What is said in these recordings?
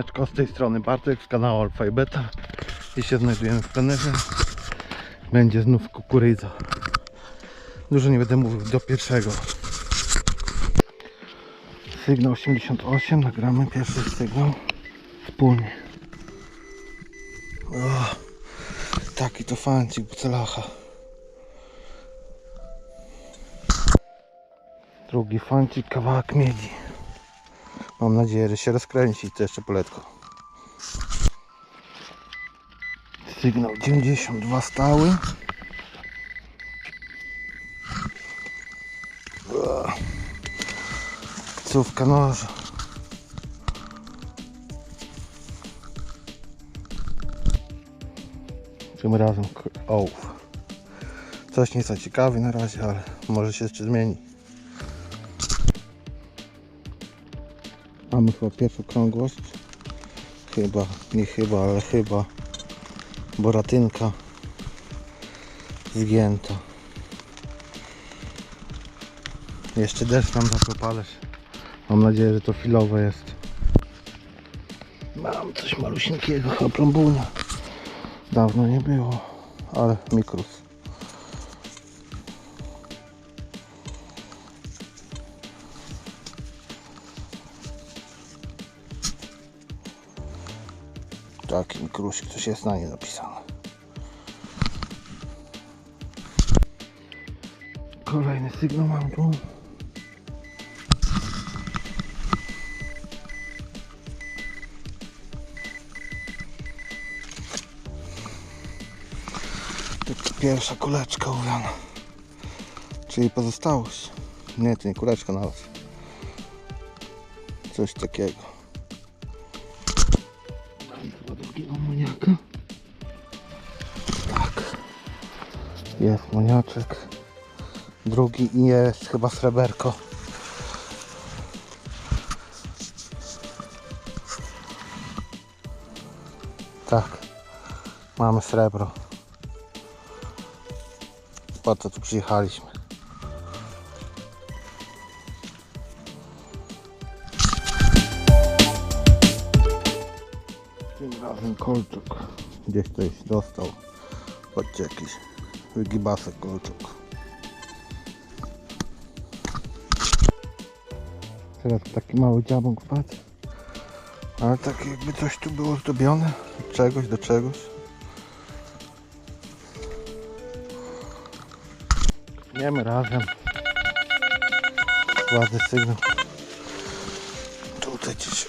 Siemanko, z tej strony Bartek z kanału Alfa i Beta. I się znajdujemy w plenerze. Będzie znów kukurydza. Dużo nie będę mówił, do pierwszego. Sygnał 88, nagramy pierwszy sygnał. Wspólnie. O, taki to fancik bucelacha. Drugi fancik, kawałek miedzi Mam nadzieję, że się rozkręci to jeszcze poletko. Sygnał 92 stały. Cówka noża. Tym razem ołów. Coś nie za ciekawy na razie, ale może się jeszcze zmieni. Mamy chyba pierwszą krągłość. Chyba, nie chyba, ale chyba. Boratynka zgięta. Jeszcze deszcz nam zaczął. Mam nadzieję, że to filowe jest. Mam coś malusieńkiego, chyba plombunia. Dawno nie było, ale mikrus. Taki mikrusik, coś jest na nie napisane. Kolejny sygnał mam tu. Pierwsza kuleczka uwiana. Czyli pozostałość. Nie, to nie kuleczka nawet. Coś takiego. Jest moniaczek. Drugi i jest chyba sreberko. Tak. Mamy srebro. Po co tu przyjechaliśmy? Tym razem kolczuk. Gdzieś ktoś dostał. Chodźcie jakiś wygibasek kolczuk. Teraz taki mały dziabąk wpadł. Ale tak jakby coś tu było zdobione. Od czegoś do czegoś. Wiemy razem. Ładny sygnał. Tutaj gdzieś.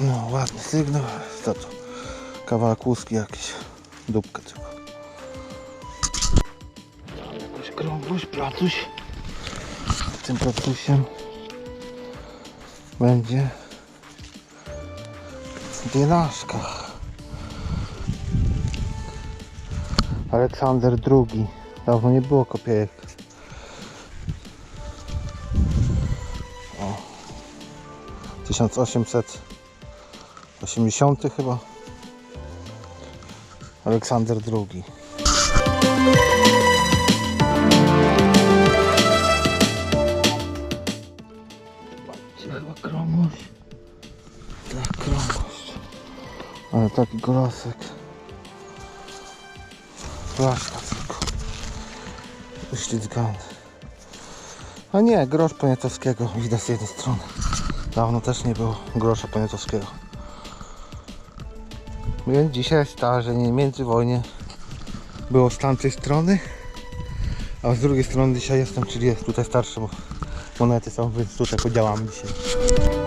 No, ładny sygnał. Co to? Kawałek łuski jakiś. Dupkę tylko. Tam jakoś krągłość, placuś. Tym placusiem będzie dynaszka. Aleksander II. Dawno nie było kopiejek. O. 1880 chyba. Aleksander II. Chyba krągłość. Tak, krągłość. Ale taki golasek. Flaszka tylko. Uślizgany. A nie, grosz poniatowskiego widać z jednej strony. Dawno też nie było grosza poniatowskiego. Więc dzisiaj starzenie międzywojnie było z tamtej strony, a z drugiej strony dzisiaj jestem, czyli jest tutaj starsze monety są, więc tutaj podziałamy dzisiaj.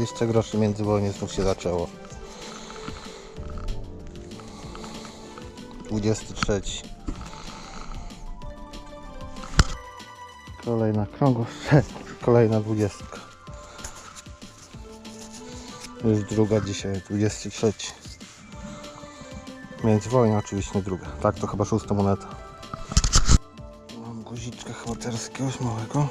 20 groszy międzywojnie znów się zaczęło. 23. Kolejna krągłość, kolejna 20. Już druga dzisiaj, 23. Międzywojnia oczywiście druga. Tak, to chyba szósta moneta. Mam guziczka chyba małego.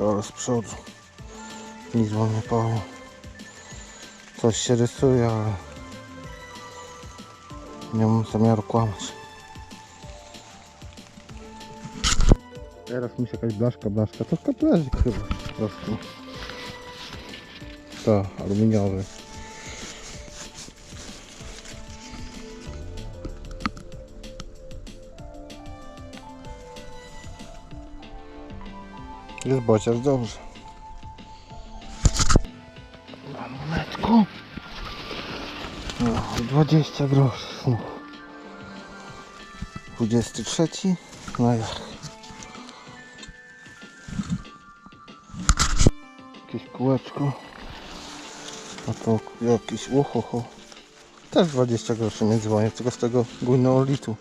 O, z przodu. Nic wam nie powiem. Coś się rysuje, ale nie mam zamiaru kłamać. Teraz mi się jakaś blaszka, blaszka. To kaplerzyk chyba po prostu. To, aluminiowy. Jest bociarz dobrze. Na monetku. No, 20 groszy. znów. 23. No jak? Jakieś kółeczko. A to jakieś ucho. Też 20 groszy między dzwonię, tylko z tego gujneolitu.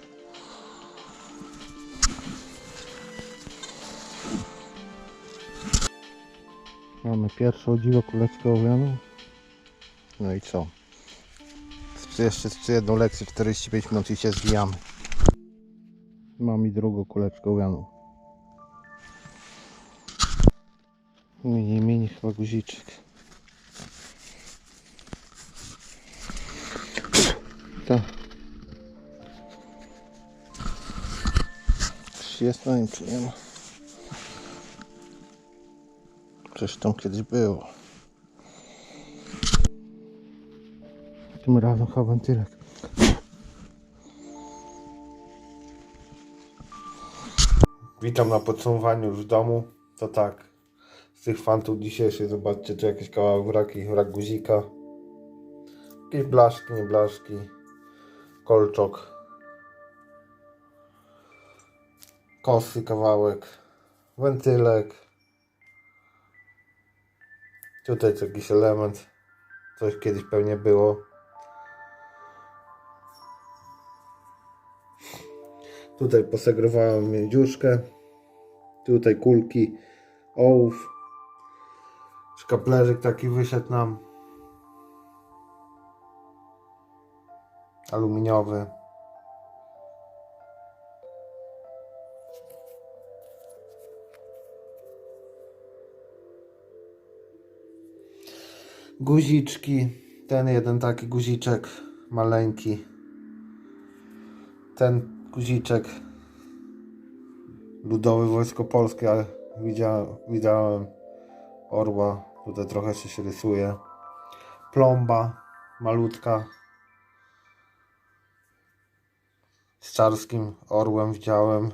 Mamy pierwszą dziwo kuleczkę owianą. No i co? Jeszcze z jedną lekcję 45 minut i się zwijamy. Mam i drugą kuleczkę owianą. Mini, mini chyba guziczek. Czy jest na nim, czy nie ma? Coś tam kiedyś było. Tym razem chyba wentylek. Witam na podsumowaniu już w domu. To tak. Z tych fantów dzisiejszych zobaczcie tu jakieś kawałek wraki, wrak guzika. Jakieś blaszki, nie blaszki. Kolczok. Kosy kawałek. Wentylek. Tutaj jest jakiś element. Coś kiedyś pewnie było. Tutaj posegrowałem miedziuszkę. Tutaj kulki, ołów. Szkaplerzyk taki wyszedł nam. Aluminiowy. Guziczki. Ten jeden taki guziczek maleńki. Ten guziczek Ludowe Wojsko Polskie, ale widziałem, widziałem orła. Tutaj trochę się, się rysuje. Plomba malutka. Z czarskim orłem widziałem.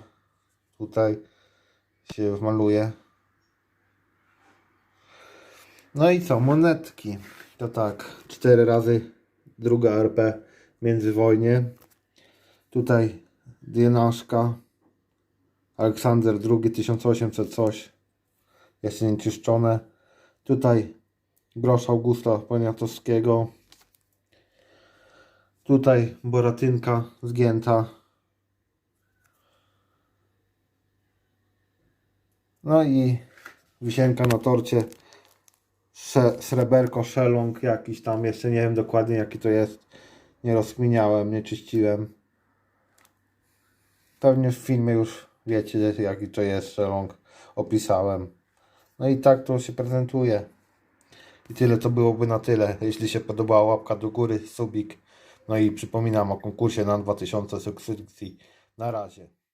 Tutaj się maluje. No i co? Monetki. To tak. Cztery razy druga RP międzywojnie. Tutaj dienaszka. Aleksander II 1800 coś. Jeszcze nie czyszczone. Tutaj grosz Augusta Poniatowskiego. Tutaj boratynka zgięta. No i wisienka na torcie. Sreberko, szelong jakiś tam. Jeszcze nie wiem dokładnie jaki to jest. Nie rozkminiałem, nie czyściłem. Pewnie w filmie już wiecie jaki to jest szelong. Opisałem. No i tak to się prezentuje. I tyle to byłoby na tyle. Jeśli się podobała łapka do góry, subik. No i przypominam o konkursie na 2000 subskrypcji. Na razie.